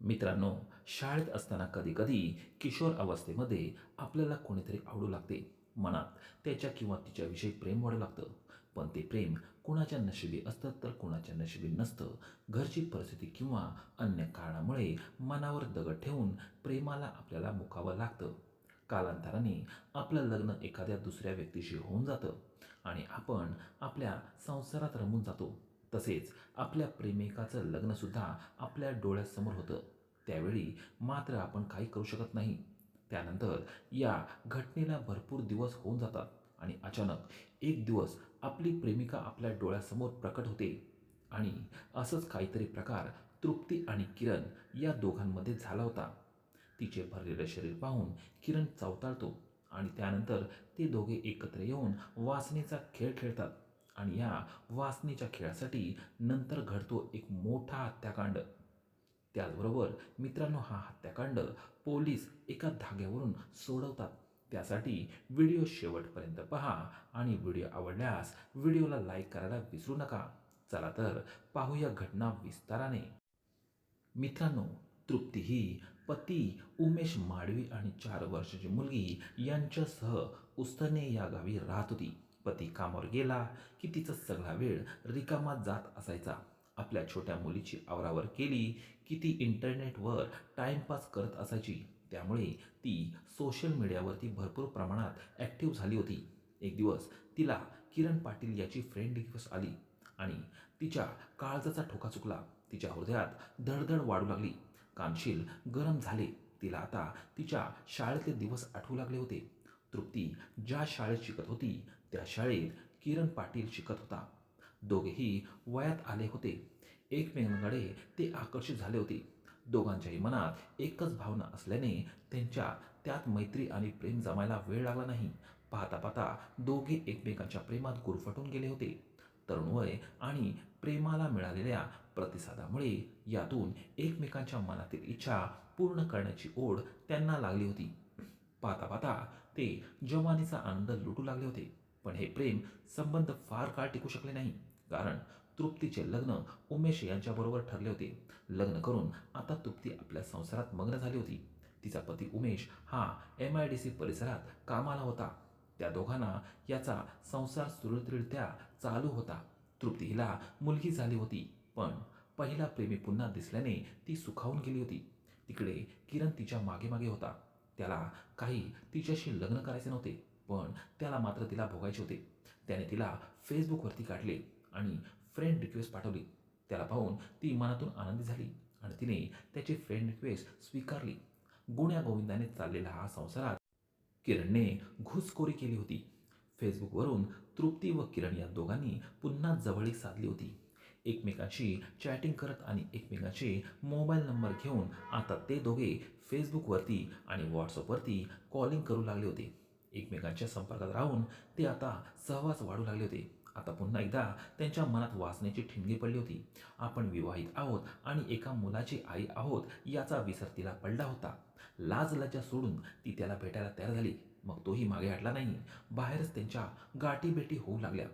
मित्रांनो शाळेत असताना कधीकधी किशोर अवस्थेमध्ये आपल्याला कोणीतरी आवडू लागते. मनात त्याच्या किंवा तिच्याविषयी प्रेम वाढू लागतं. पण ते प्रेम कुणाच्या नशिबी असतं तर कुणाच्या नशिबी नसतं. घरची परिस्थिती किंवा अन्य कारणामुळे मनावर दगड ठेवून प्रेमाला आपल्याला मुकावं लागतं. कालांतराने आपलं लग्न एखाद्या दुसऱ्या व्यक्तीशी होऊन जातं आणि आपण आपल्या संसारात रमून जातो. तसेच आपल्या प्रेमिकाचं लग्नसुद्धा आपल्या डोळ्यासमोर होतं. त्यावेळी मात्र आपण काही करू शकत नाही. त्यानंतर या घटनेला भरपूर दिवस होऊन जातात आणि अचानक एक दिवस आपली प्रेमिका आपल्या डोळ्यासमोर प्रकट होते. आणि असंच काहीतरी प्रकार तृप्ती आणि किरण या दोघांमध्ये झाला होता. तिचे भरलेलं शरीर पाहून किरण चवताळतो आणि त्यानंतर ते दोघे एकत्र येऊन वासनेचा खेळ खेळतात. आणि या वासनेच्या खेळासाठी नंतर घडतो एक मोठा हत्याकांड. त्याचबरोबर मित्रांनो हा हत्याकांड पोलीस एका धाग्यावरून सोडवतात. त्यासाठी व्हिडिओ शेवटपर्यंत पहा आणि व्हिडिओ आवडल्यास व्हिडिओला लाईक करायला विसरू नका. चला तर पाहूया घटना विस्ताराने. मित्रांनो तृप्ती ही पती उमेश माडवी आणि चार वर्षाची मुलगी यांच्यासह उस्तने या गावी राहत होती. पती कामावर गेला की तिचा सगळा वेळ रिकामा जात असायचा. आपल्या छोट्या मुलीची आवरावर केली की ती इंटरनेटवर टाईमपास करत असायची. त्यामुळे ती सोशल मीडियावरती भरपूर प्रमाणात ॲक्टिव्ह झाली होती. एक दिवस तिला किरण पाटील याची फ्रेंड रिक्वेस्ट आली आणि तिच्या काळजाचा ठोका चुकला. तिच्या हृदयात धडधड वाढू लागली. कानशील गरम झाले. तिला आता तिच्या शाळेतले दिवस आठवू लागले होते. तृप्ती ज्या शाळेत शिकत होती त्या शाळेत किरण पाटील शिकत होता. दोघेही वयात आले होते. एकमेकांकडे ते आकर्षित झाले होते. दोघांच्याही मनात एकच भावना असल्याने त्यांच्या त्यात मैत्री आणि प्रेम जमायला वेळ लागला नाही. पाहता पाहता दोघे एकमेकांच्या प्रेमात गुरफटून गेले होते. तरुण वय आणि प्रेमाला मिळालेल्या प्रतिसादामुळे यातून एकमेकांच्या मनातील इच्छा पूर्ण करण्याची ओढ त्यांना लागली होती. पाहता पाहता ते जवानीचा आनंद लुटू लागले होते. पण हे प्रेम संबंध फार काळ टिकू शकले नाही. कारण तृप्तीचे लग्न उमेश यांच्याबरोबर ठरले होते. लग्न करून आता तृप्ती आपल्या संसारात मग्न झाली होती. तिचा पती उमेश हा एम आय डी सी परिसरात कामाला होता. त्या दोघांना याचा संसार सुरळीतरित्या चालू होता. तृप्ती हिला मुलगी झाली होती पण पहिला प्रेमी पुन्हा दिसल्याने ती सुखावून गेली होती. तिकडे किरण तिच्यामागे मागे होता. त्याला काही तिच्याशी लग्न करायचे नव्हते. पण त्याला मात्र तिला भोगायचे होते. त्याने तिला फेसबुकवरती काढले आणि फ्रेंड रिक्वेस्ट पाठवली. त्याला पाहून ती मनातून आनंदी झाली आणि तिने त्याची फ्रेंड रिक्वेस्ट स्वीकारली. गुण्या गोविंदाने चाललेला हा संसारात किरणने घुसखोरी केली होती. फेसबुकवरून तृप्ती व किरण या दोघांनी पुन्हा जवळीक साधली होती. एकमेकांशी चॅटिंग करत आणि एकमेकांचे मोबाईल नंबर घेऊन आता ते दोघे फेसबुकवरती आणि व्हॉट्सअपवरती कॉलिंग करू लागले होते. एकमेकांच्या संपर्कात राहून ते आता सहवास वाढू लागले होते. आता पुन्हा एकदा त्यांच्या मनात वासनेची ठिणगी पडली होती. आपण विवाहित आहोत आणि एका मुलाची आई आहोत याचा विसर तिला पडला होता. लाज लज्जा सोडून ती त्याला भेटायला तयार झाली. मग तोही मागे हटला नाही. बाहेरच त्यांच्या गाठीभेटी होऊ लागल्या.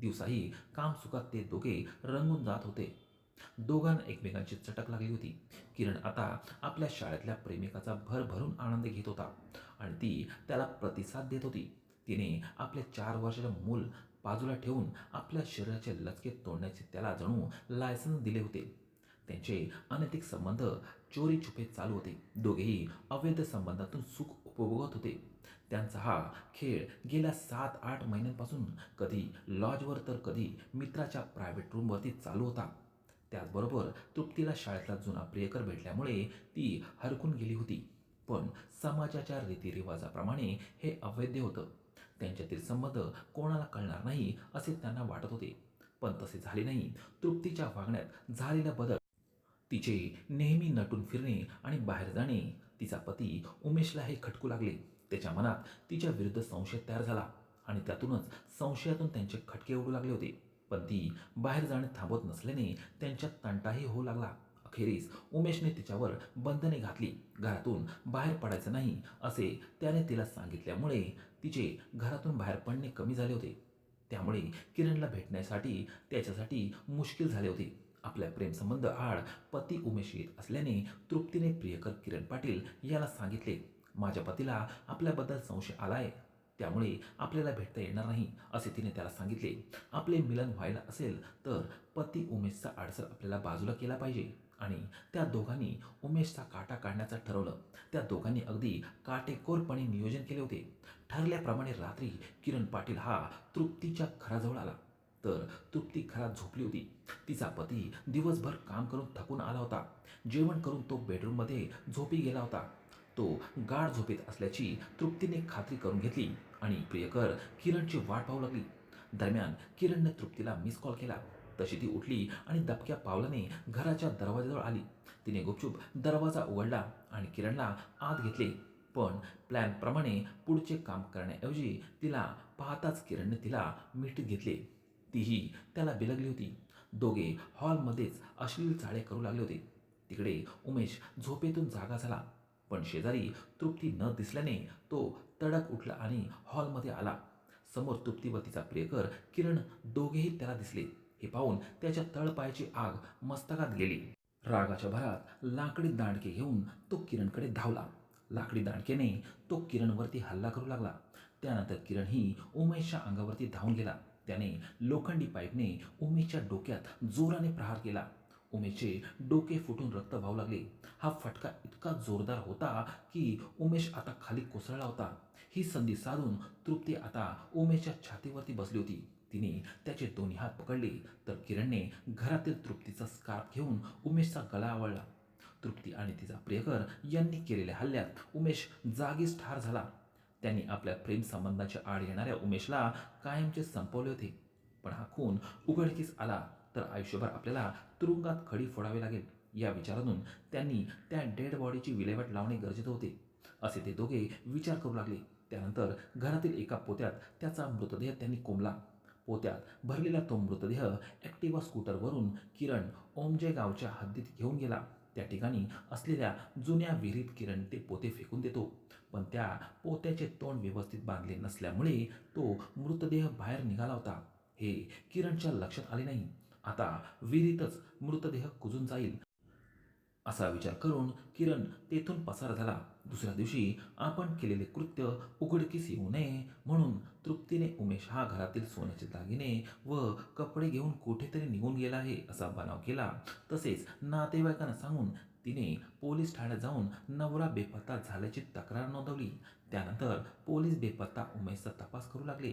दिवसाही कामसुखात ते दोघे रंगून जात होते. दोघांना एकमेकांची चटक लागली होती. किरण आता आपल्या शाळेतल्या प्रेमिकाचा भर भरून आनंद घेत होता. आणि ती त्याला प्रतिसाद देत होती. तिने आपल्या चार वर्षाचे मूल बाजूला ठेवून आपल्या शरीराचे लचके तोडण्याचे त्याला जणू लायसन्स दिले होते. त्यांचे अनैतिक संबंध चोरी छुपे चालू होते. दोघेही अवैध संबंधातून सुख उपभोगत होते. त्यांचा हा खेळ गेल्या सात आठ महिन्यांपासून कधी लॉजवर तर कधी मित्राच्या प्रायव्हेट रूमवरती चालू होता. त्याचबरोबर तृप्तीला शाळेतला जुना प्रियकर भेटल्यामुळे ती हरकून गेली होती. पण समाजाच्या रीतिरिवाजाप्रमाणे हे अवैध होतं. त्यांच्यातील संबंध कोणाला कळणार नाही असे त्यांना वाटत होते. पण तसे झाले नाही. तृप्तीच्या वागण्यात झालेला बदल. तिचे नेहमी नटून फिरणे आणि बाहेर जाणे. तिचा पती उमेशला हे खटकू लागले. त्याच्या मनात तिच्या विरुद्ध संशय तयार झाला आणि त्यातूनच संशयातून त्यांचे खटके उडू लागले होते. पण ती बाहेर जाणे थांबवत नसल्याने त्यांच्यात तंटाही होऊ लागला. अखेरीस उमेशने तिच्यावर बंधने घातली. घरातून बाहेर पडायचं नाही असे त्याने तिला सांगितल्यामुळे तिचे घरातून बाहेर पडणे कमी झाले होते. त्यामुळे किरणला भेटण्यासाठी त्याच्यासाठी मुश्किल झाले होते. आपल्या प्रेमसंबंध आड पती उमेश येत असल्याने तृप्तीने प्रियकर किरण पाटील याला सांगितले माझ्या पतीला आपल्याबद्दल संशय आलाय. त्यामुळे आपल्याला भेटता येणार नाही असे तिने त्याला सांगितले. आपले मिलन व्हायला असेल तर पती उमेशचा आडसर आपल्याला बाजूला केला पाहिजे. आणि त्या दोघांनी उमेशचा काटा काढण्याचं ठरवलं. त्या दोघांनी अगदी काटेकोरपणे नियोजन केले होते. ठरल्याप्रमाणे रात्री किरण पाटील हा तृप्तीच्या घराजवळ आला. तर तृप्ती घरात झोपली होती. तिचा पती दिवसभर काम करून थकून आला होता. जेवण करून तो बेडरूममध्ये झोपी गेला होता. तो गाढ झोपेत असल्याची तृप्तीने खात्री करून घेतली आणि प्रियकर किरणची वाट पाहू लागली. दरम्यान किरणने तृप्तीला मिस कॉल केला. तशी ती उठली आणि दबक्या पावलाने घराच्या दरवाजाजवळ आली. तिने गुपचूप दरवाजा उघडला आणि किरणला आत घेतले. पण प्लॅनप्रमाणे पुढचे काम करण्याऐवजी तिला पाहताच किरणने तिला मिठीत घेतले. तीही त्याला बिलगली होती. दोघे हॉलमध्येच अश्लील चाळे करू लागले होते. तिकडे उमेश झोपेतून जागा झाला. पण शेजारी तृप्ती न दिसल्याने तो तडक उठला आणि हॉलमध्ये आला. समोर तृप्ती व तिचा प्रियकर किरण दोघेही त्याला दिसले. हे पाहून त्याच्या तळपायाची आग मस्तकात गेली. रागाच्या भरात लाकडी दांडके घेऊन तो किरणकडे धावला. लाकडी दांडकेने तो किरणवरती हल्ला करू लागला. त्यानंतर किरण ही उमेशच्या अंगावरती धावून गेला. त्याने लोखंडी पाईपने उमेशच्या डोक्यात जोराने प्रहार केला. उमेशचे डोके फुटून रक्त वाहू लागले. हा फटका इतका जोरदार होता की उमेश आता खाली कोसळला होता. ही संधी साधून तृप्ती आता उमेशच्या छातीवरती बसली होती. तिने त्याचे दोन्ही हात पकडले तर किरणने घरातील तृप्तीचा स्कार्फ घेऊन उमेशचा गळा आवळला. तृप्ती आणि तिचा प्रियकर यांनी केलेल्या हल्ल्यात उमेश जागीच ठार झाला. त्यांनी आपल्या प्रेम संबंधाच्या आड येणाऱ्या उमेशला कायमचे संपवले होते. पण हा खून उघडकीस आला तर आयुष्यभर आपल्याला तुरुंगात खडी फोडावी लागेल या विचारातून त्यांनी त्या डेड बॉडीची विल्हेवाट लावणे गरजेचे होते. असे ते दोघे विचार करू लागले. त्यानंतर घरातील एका पोत्यात त्याचा मृतदेह त्यांनी कोंबला. पोत्यात भरलेला तो मृतदेह ॲक्टिवा स्कूटरवरून किरण ओमजे गावच्या हद्दीत घेऊन गेला. त्या ठिकाणी असलेल्या जुन्या विहिरीत किरण ते पोते फेकून देतो. पण त्या पोत्याचे तोंड व्यवस्थित बांधले नसल्यामुळे तो मृतदेह बाहेर निघाला होता. हे किरणच्या लक्षात आले नाही. आता विहिरीतच मृतदेह कुजून जाईल. असा विचार करून किरण तेथून पसार झाला. दुसऱ्या दिवशी आपण केलेले कृत्य उघडकीस येऊ नये म्हणून तृप्तीने उमेश हा घरातील सोन्याचे दागिने व कपडे घेऊन कुठेतरी निघून गेला आहे असा बनाव केला. तसेच नातेवाईकांना सांगून तिने पोलीस ठाण्यात जाऊन नवरा बेपत्ता झाल्याची तक्रार नोंदवली. त्यानंतर पोलीस बेपत्ता उमेशचा तपास करू लागले.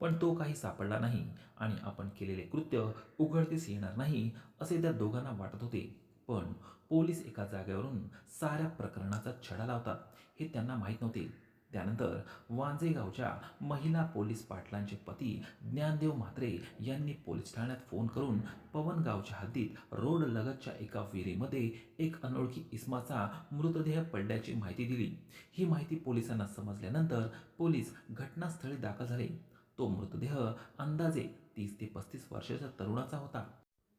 पण तो काही सापडला नाही आणि आपण केलेले कृत्य उघडकीस येणार नाही असे त्या दोघांना वाटत होते. पण पोलीस एका जागेवरून साऱ्या प्रकरणाचा छडा लावतात हे त्यांना माहीत नव्हते. त्यानंतर वांजेगावच्या महिला पोलीस पाटलांचे पती ज्ञानदेव म्हात्रे यांनी पोलीस ठाण्यात फोन करून पवनगावच्या हद्दीत रोड लगतच्या एका विहिरीमध्ये एक अनोळखी इस्माचा मृतदेह पडल्याची माहिती दिली. ही माहिती पोलिसांना समजल्यानंतर पोलीस घटनास्थळी दाखल झाले. तो मृतदेह अंदाजे तीस ते पस्तीस वर्षाच्या तरुणाचा होता.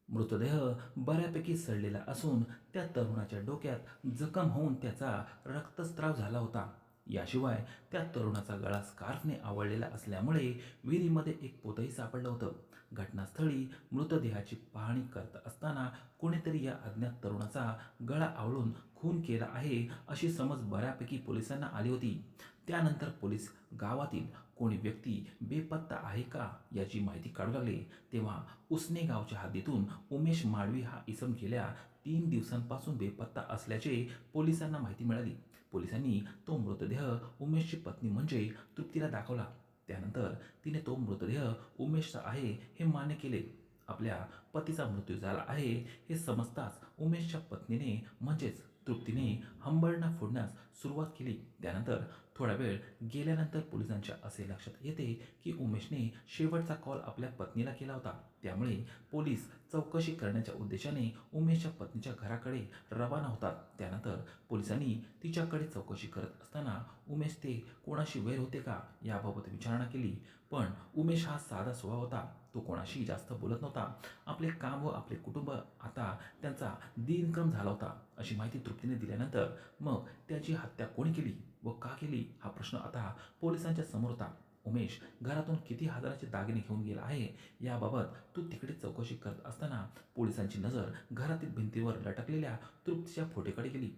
मृतदेह बऱ्यापैकी सडलेला असून त्या तरुणाच्या डोक्यात जखम होऊन त्याचा रक्तस्त्राव झाला होता. याशिवाय त्या तरुणाचा गळा स्कार्फने आवळलेला असल्यामुळे विहिरीमध्ये एक पोतही सापडलं होतं. घटनास्थळी मृतदेहाची पाहणी करत असताना कोणीतरी या अज्ञात तरुणाचा गळा आवळून खून केला आहे अशी समज बऱ्यापैकी पोलिसांना आली होती. त्यानंतर पोलीस गावातील कोणी व्यक्ती बेपत्ता आहे का याची माहिती काढू लागले तेव्हा उसने गावच्या हद्दीतून उमेश माळवी हा इसम गेल्या तीन दिवसांपासून बेपत्ता असल्याचे पोलिसांना माहिती मिळाली. पोलिसांनी तो मृतदेह उमेशची पत्नी म्हणजे तृप्तीला दाखवला. त्यानंतर तिने तो मृतदेह उमेशचा आहे हे मान्य केले. आपल्या पतीचा मृत्यू झाला आहे हे समजताच उमेशच्या पत्नीने म्हणजेच तृप्तीने हंबर्डना फोडण्यास सुरुवात केली. त्यानंतर थोडा वेळ गेल्यानंतर पोलिसांच्या असे लक्षात येते की उमेशने शेवटचा कॉल आपल्या पत्नीला केला होता. त्यामुळे पोलीस चौकशी करण्याच्या उद्देशाने उमेशच्या पत्नीच्या घराकडे रवाना होतात. त्यानंतर पोलिसांनी तिच्याकडे चौकशी करत असताना उमेश ते कोणाशी वैर होते का याबाबत विचारणा केली. पण उमेश हा साधा स्वभाव होता. तो कोणाशी जास्त बोलत नव्हता. आपले काम व आपले कुटुंब आता त्यांचा दिनक्रम झाला होता अशी माहिती तृप्तीने दिल्यानंतर मग त्याची हत्या कोणी केली व का केली हा प्रश्न आता पोलिसांच्या समोर होता. उमेश घरातून किती हजाराचे दागिने घेऊन गेला आहे याबाबत तू तिकडे चौकशी करत असताना पोलिसांची नजर घरातील भिंतीवर लटकलेल्या तृप्तीच्या फोटेकडे गेली.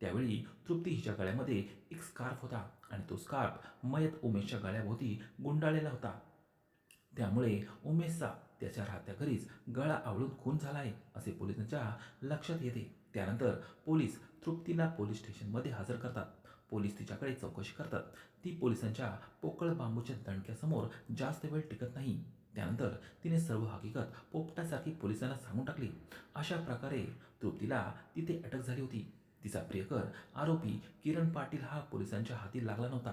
त्यावेळी तृप्ती हिच्या गळ्यामध्ये एक स्कार्फ होता आणि तो स्कार्फ मयत उमेशच्या गळ्याभोवती गुंडाळलेला होता. त्यामुळे उमेशचा त्याच्या राहत्या घरीच गळा आवळून खून झाला आहे असे पोलिसांच्या लक्षात येते. त्यानंतर पोलीस तृप्तीला पोलीस स्टेशनमध्ये हजर करतात. पोलीस तिच्याकडे चौकशी करतात. ती पोलिसांच्या पोकळ बांबूच्या दणक्यासमोर जास्त वेळ टिकत नाही. त्यानंतर तिने सर्व हकीकत पोपटासारखी पोलिसांना सांगून टाकली. अशा प्रकारे तृप्तीला तिथे अटक झाली होती. तिचा प्रियकर आरोपी किरण पाटील हा पोलिसांच्या हाती लागला नव्हता.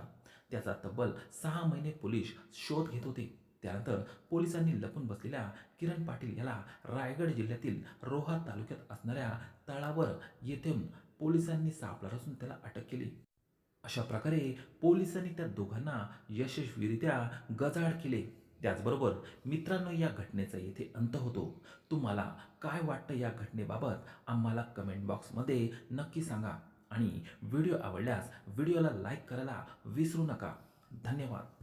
त्याचा तब्बल सहा महिने पोलीस शोध घेत होते. त्यानंतर पोलिसांनी लपून बसलेल्या किरण पाटील याला रायगड जिल्ह्यातील रोहा तालुक्यात असणाऱ्या तळावर येथून पोलिसांनी सापळा रचून त्याला अटक केली. अशा प्रकारे पोलिसांनी त्या दोघांना यशस्वीरित्या गजाड केले. त्याचबरोबर मित्रांनो या घटनेचा येथे अंत होतो. तुम्हाला काय वाटतं या घटनेबाबत आम्हाला कमेंट बॉक्समध्ये नक्की सांगा आणि व्हिडिओ आवडल्यास व्हिडिओला लाईक करायला विसरू नका. धन्यवाद.